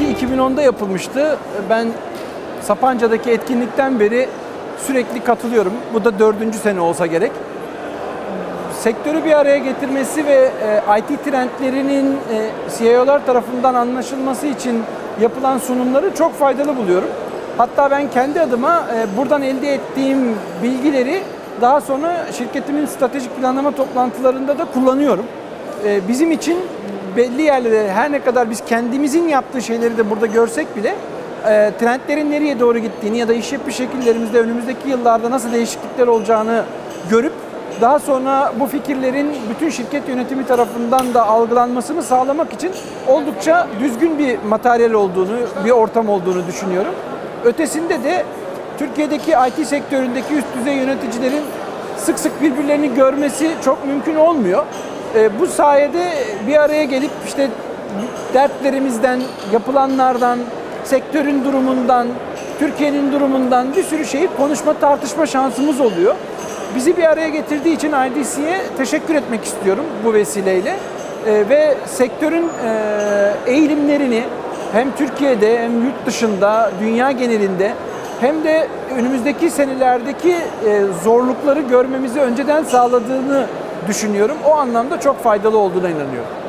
2002-2010'da yapılmıştı. Ben Sapanca'daki etkinlikten beri sürekli katılıyorum. Bu da dördüncü sene olsa gerek. Sektörü bir araya getirmesi ve e, IT trendlerinin e, CIO'lar tarafından anlaşılması için yapılan sunumları çok faydalı buluyorum. Hatta ben kendi adıma e, buradan elde ettiğim bilgileri daha sonra şirketimin stratejik planlama toplantılarında da kullanıyorum. Bizim için belli yerlere her ne kadar biz kendimizin yaptığı şeyleri de burada görsek bile e, trendlerin nereye doğru gittiğini ya da iş yapış şekillerimizde önümüzdeki yıllarda nasıl değişiklikler olacağını görüp daha sonra bu fikirlerin bütün şirket yönetimi tarafından da algılanmasını sağlamak için oldukça düzgün bir materyal olduğunu, bir ortam olduğunu düşünüyorum. Ötesinde de Türkiye'deki IT sektöründeki üst düzey yöneticilerin sık sık birbirlerini görmesi çok mümkün olmuyor. E, bu sayede bir araya gelip işte dertlerimizden, yapılanlardan, sektörün durumundan, Türkiye'nin durumundan bir sürü şeyi konuşma, tartışma şansımız oluyor. Bizi bir araya getirdiği için IDC'ye teşekkür etmek istiyorum bu vesileyle. Ee, ve sektörün e, eğilimlerini hem Türkiye'de hem yurt dışında, dünya genelinde hem de önümüzdeki senelerdeki e, zorlukları görmemizi önceden sağladığını düşünüyorum. O anlamda çok faydalı olduğuna inanıyorum.